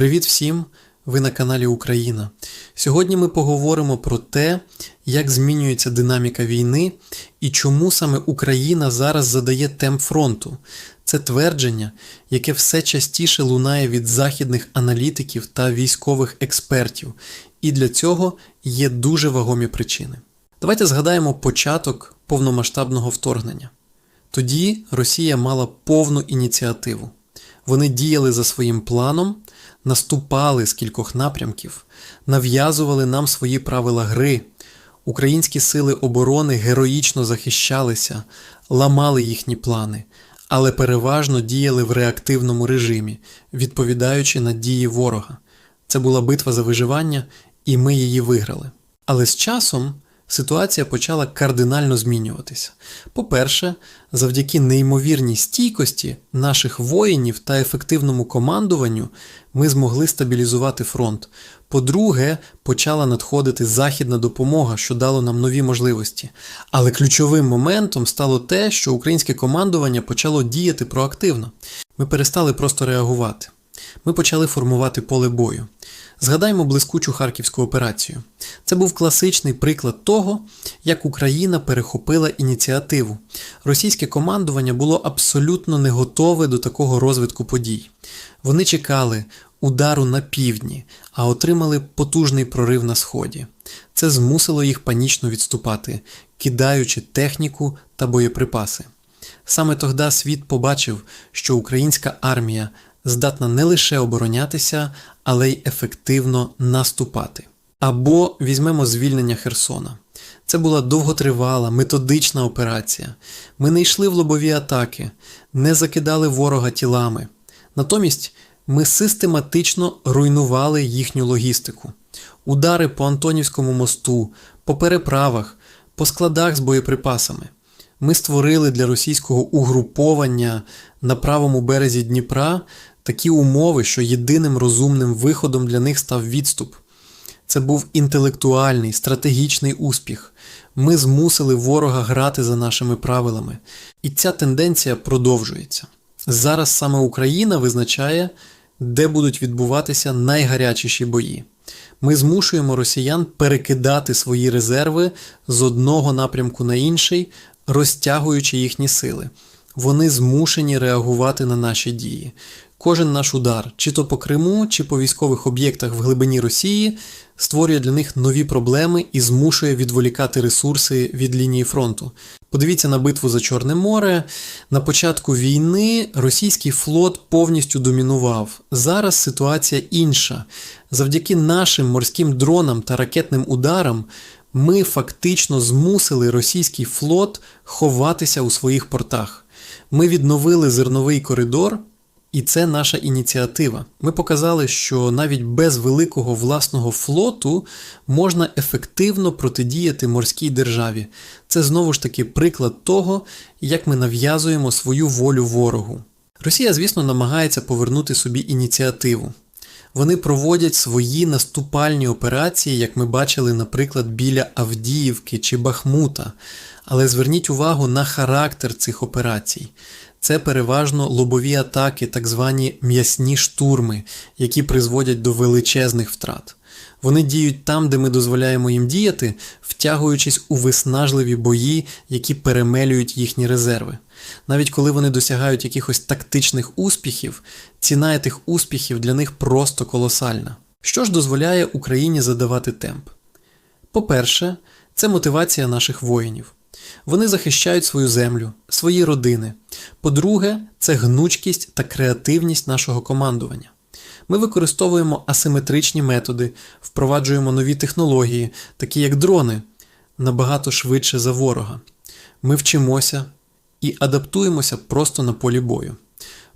Привіт всім! Ви на каналі Україна. Сьогодні ми поговоримо про те, як змінюється динаміка війни і чому саме Україна зараз задає темп фронту. Це твердження, яке все частіше лунає від західних аналітиків та військових експертів, і для цього є дуже вагомі причини. Давайте згадаємо початок повномасштабного вторгнення. Тоді Росія мала повну ініціативу. Вони діяли за своїм планом, наступали з кількох напрямків, нав'язували нам свої правила гри. Українські сили оборони героїчно захищалися, ламали їхні плани, але переважно діяли в реактивному режимі, відповідаючи на дії ворога. Це була битва за виживання, і ми її виграли. Але з часом ситуація почала кардинально змінюватися. По-перше, завдяки неймовірній стійкості наших воїнів та ефективному командуванню ми змогли стабілізувати фронт. По-друге, почала надходити західна допомога, що дало нам нові можливості. Але ключовим моментом стало те, що українське командування почало діяти проактивно. Ми перестали просто реагувати. Ми почали формувати поле бою. Згадаймо блискучу харківську операцію. Це був класичний приклад того, як Україна перехопила ініціативу. Російське командування було абсолютно не готове до такого розвитку подій. Вони чекали удару на півдні, а отримали потужний прорив на сході. Це змусило їх панічно відступати, кидаючи техніку та боєприпаси. Саме тогда світ побачив, що українська армія здатна не лише оборонятися, але й ефективно наступати. Або візьмемо звільнення Херсона. Це була довготривала, методична операція. Ми не йшли в лобові атаки, не закидали ворога тілами. Натомість ми систематично руйнували їхню логістику. Удари по Антонівському мосту, по переправах, по складах з боєприпасами. Ми створили для російського угруповання на правому березі Дніпра такі умови, що єдиним розумним виходом для них став відступ. Це був інтелектуальний, стратегічний успіх. Ми змусили ворога грати за нашими правилами. І ця тенденція продовжується. Зараз саме Україна визначає, де будуть відбуватися найгарячіші бої. Ми змушуємо росіян перекидати свої резерви з одного напрямку на інший, розтягуючи їхні сили. Вони змушені реагувати на наші дії. Кожен наш удар, чи то по Криму, чи по військових об'єктах в глибині Росії, створює для них нові проблеми і змушує відволікати ресурси від лінії фронту. Подивіться на битву за Чорне море. На початку війни російський флот повністю домінував. Зараз ситуація інша. Завдяки нашим морським дронам та ракетним ударам ми фактично змусили російський флот ховатися у своїх портах. Ми відновили зерновий коридор. І це наша ініціатива. Ми показали, що навіть без великого власного флоту можна ефективно протидіяти морській державі. Це знову ж таки приклад того, як ми нав'язуємо свою волю ворогу. Росія, звісно, намагається повернути собі ініціативу. Вони проводять свої наступальні операції, як ми бачили, наприклад, біля Авдіївки чи Бахмута. Але зверніть увагу на характер цих операцій. Це переважно лобові атаки, так звані м'ясні штурми, які призводять до величезних втрат. Вони діють там, де ми дозволяємо їм діяти, втягуючись у виснажливі бої, які перемелюють їхні резерви. Навіть коли вони досягають якихось тактичних успіхів, ціна тих успіхів для них просто колосальна. Що ж дозволяє Україні задавати темп? По-перше, це мотивація наших воїнів. Вони захищають свою землю, свої родини. По-друге, це гнучкість та креативність нашого командування. Ми використовуємо асиметричні методи, впроваджуємо нові технології, такі як дрони, набагато швидше за ворога. Ми вчимося і адаптуємося просто на полі бою.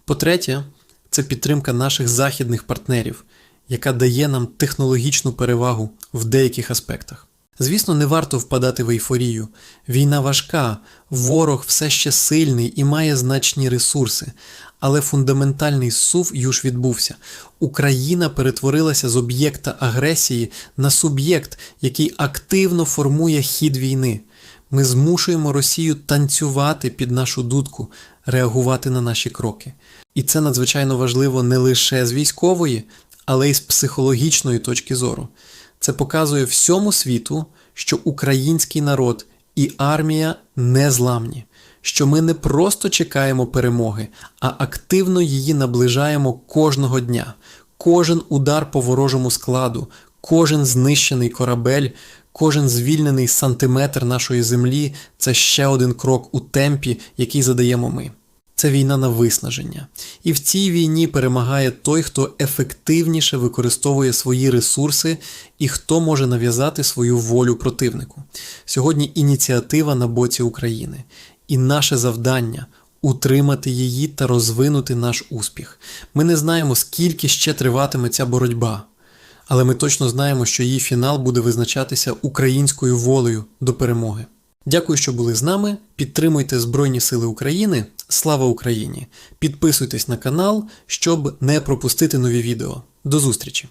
По-третє, це підтримка наших західних партнерів, яка дає нам технологічну перевагу в деяких аспектах. Звісно, не варто впадати в ейфорію. Війна важка, ворог все ще сильний і має значні ресурси, але фундаментальний сув юж відбувся. Україна перетворилася з об'єкта агресії на суб'єкт, який активно формує хід війни. Ми змушуємо Росію танцювати під нашу дудку, реагувати на наші кроки. І це надзвичайно важливо не лише з військової, але й з психологічної точки зору. Це показує всьому світу, що український народ і армія незламні, що ми не просто чекаємо перемоги, а активно її наближаємо кожного дня. Кожен удар по ворожому складу, кожен знищений корабель, кожен звільнений сантиметр нашої землі це ще один крок у темпі, який задаємо ми. Це війна на виснаження. І в цій війні перемагає той, хто ефективніше використовує свої ресурси і хто може нав'язати свою волю противнику. Сьогодні ініціатива на боці України. І наше завдання утримати її та розвинути наш успіх. Ми не знаємо, скільки ще триватиме ця боротьба, але ми точно знаємо, що її фінал буде визначатися українською волею до перемоги. Дякую, що були з нами. Підтримуйте Збройні Сили України. Слава Україні! Підписуйтесь на канал, щоб не пропустити нові відео. До зустрічі!